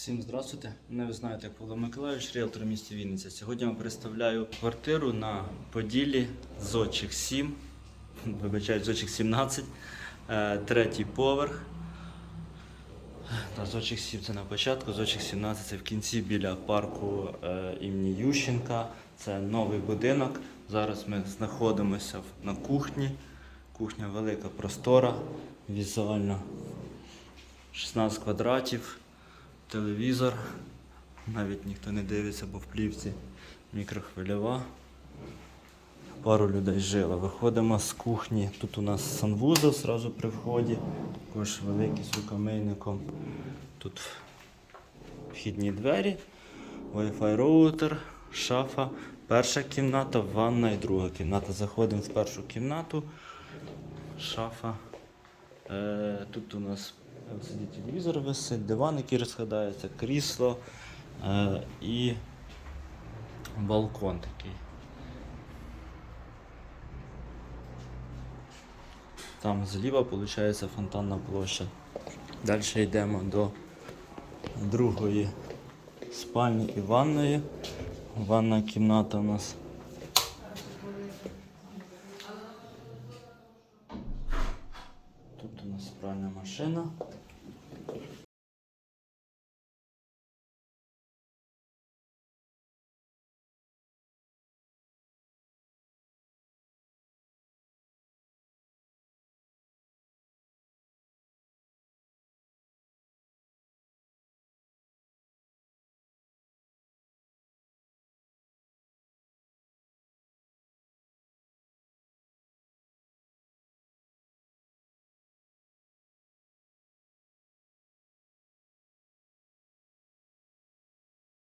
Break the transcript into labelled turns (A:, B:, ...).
A: Всім здравствуйте. Мене ви знаєте як Павло Миколаївич, ріелтор місті Вінниця. Сьогодні я представляю квартиру на Поділі Зочих 7, вибачаю, Зочих 17, е, третій поверх. Та Зочих 7 це на початку, Зочих 17 це в кінці біля парку е, імені Ющенка. Це новий будинок. Зараз ми знаходимося на кухні. Кухня велика, простора, візуально 16 квадратів, телевізор. Навіть ніхто не дивиться, бо в плівці мікрохвильова. Пару людей жило. Виходимо з кухні. Тут у нас санвузол зразу при вході. Також великий з рукомийником. Тут вхідні двері, Wi-Fi роутер, шафа, перша кімната, ванна і друга кімната. Заходимо в першу кімнату. Шафа. Е, тут у нас LCD телевізор висить, диван, який розкладається, крісло е, і балкон такий. Там зліва виходить фонтанна площа. Далі йдемо до другої спальні і ванної. Ванна кімната у нас. Пральна машина.